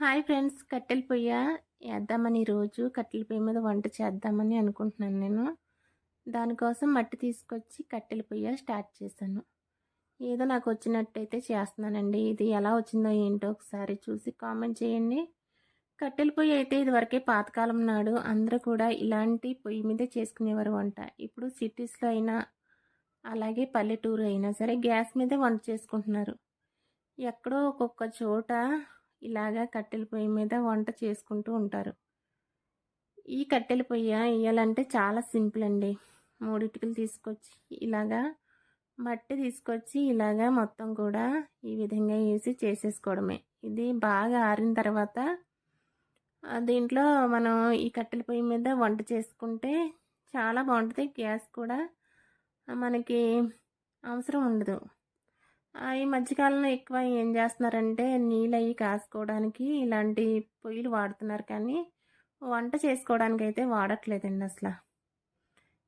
Hi friends కట్టెల పొయ్య వేద్దామని రోజు కట్టెల పొయ్యి మీద వంట చేద్దామని అనుకుంటున్నాను నేను. దానికోసం మట్టి తీసుకొచ్చి కట్టెల పొయ్య స్టార్ట్ చేశాను. ఏదో నాకు వచ్చినట్టయితే చేస్తున్నానండి. ఇది ఎలా వచ్చిందో ఏంటో ఒకసారి చూసి కామెంట్ చేయండి. కట్టెల పొయ్యి అయితే ఇదివరకే పాతకాలం నాడు అందరూ కూడా ఇలాంటి పొయ్యి మీదే చేసుకునేవారు వంట. ఇప్పుడు సిటీస్లో అయినా అలాగే పల్లెటూరు అయినా సరే గ్యాస్ మీదే వంట చేసుకుంటున్నారు. ఎక్కడో ఒక్కొక్క చోట ఇలాగా కట్టెల పొయ్యి మీద వంట చేసుకుంటూ ఉంటారు. ఈ కట్టెల పొయ్యి వేయాలంటే చాలా సింపుల్ అండి. మూడిటికలు తీసుకొచ్చి ఇలాగా మట్టి తీసుకొచ్చి ఇలాగా మొత్తం కూడా ఈ విధంగా వేసి చేసేసుకోవడమే. ఇది బాగా ఆరిన తర్వాత దీంట్లో మనం ఈ కట్టెల పొయ్యి మీద వంట చేసుకుంటే చాలా బాగుంటుంది. గ్యాస్ కూడా మనకి అవసరం ఉండదు. ఈ మధ్యకాలంలో ఎక్కువ ఏం చేస్తున్నారంటే నీళ్ళు అవి కాసుకోవడానికి ఇలాంటి పొయ్యిలు వాడుతున్నారు కానీ వంట చేసుకోవడానికి అయితే వాడట్లేదండి అసలు.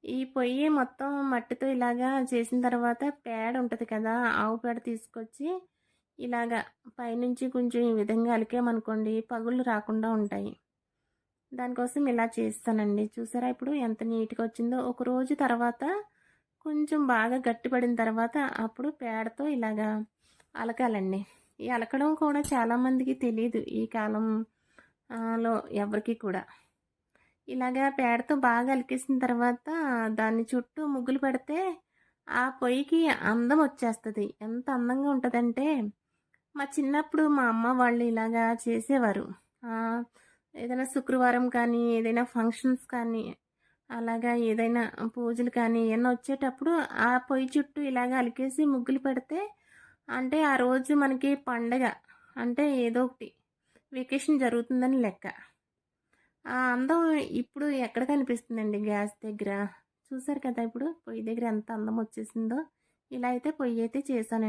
ఈ పొయ్యి మొత్తం మట్టితో ఇలాగా చేసిన తర్వాత పేడ ఉంటుంది కదా ఆవు పేడ తీసుకొచ్చి ఇలాగా పైనుంచి కొంచెం ఈ విధంగా అలికామనుకోండి పగుళ్ళు రాకుండా ఉంటాయి. దానికోసం ఇలా చేస్తానండి. చూసారా ఇప్పుడు ఎంత నీట్గా వచ్చిందో. ఒక రోజు తర్వాత కొంచెం బాగా గట్టిపడిన తర్వాత అప్పుడు పేడతో ఇలాగా అలకాలండి. ఈ అలకడం కూడా చాలామందికి తెలియదు ఈ కాలంలో ఎవరికి కూడా. ఇలాగా పేడతో బాగా అలికేసిన తర్వాత దాన్ని చుట్టూ ముగ్గులు పెడితే ఆ పొయ్యికి అందం వచ్చేస్తుంది. ఎంత అందంగా ఉంటుందంటే మా చిన్నప్పుడు మా అమ్మ వాళ్ళు ఇలాగా చేసేవారు. ఏదైనా శుక్రవారం కానీ ఏదైనా ఫంక్షన్స్ కానీ అలాగా ఏదైనా పూజలు కానీ ఏమైనా వచ్చేటప్పుడు ఆ పొయ్యి చుట్టూ ఇలాగ అలికేసి ముగ్గులు పెడితే అంటే ఆ రోజు మనకి పండగ అంటే ఏదో ఒకటి వెకేషన్ జరుగుతుందని లెక్క. ఆ అందం ఇప్పుడు ఎక్కడ కనిపిస్తుందండి గ్యాస్ దగ్గర? చూసారు కదా ఇప్పుడు పొయ్యి దగ్గర ఎంత అందం వచ్చేసిందో? ఇలా అయితే పొయ్యి అయితే చేశానండి.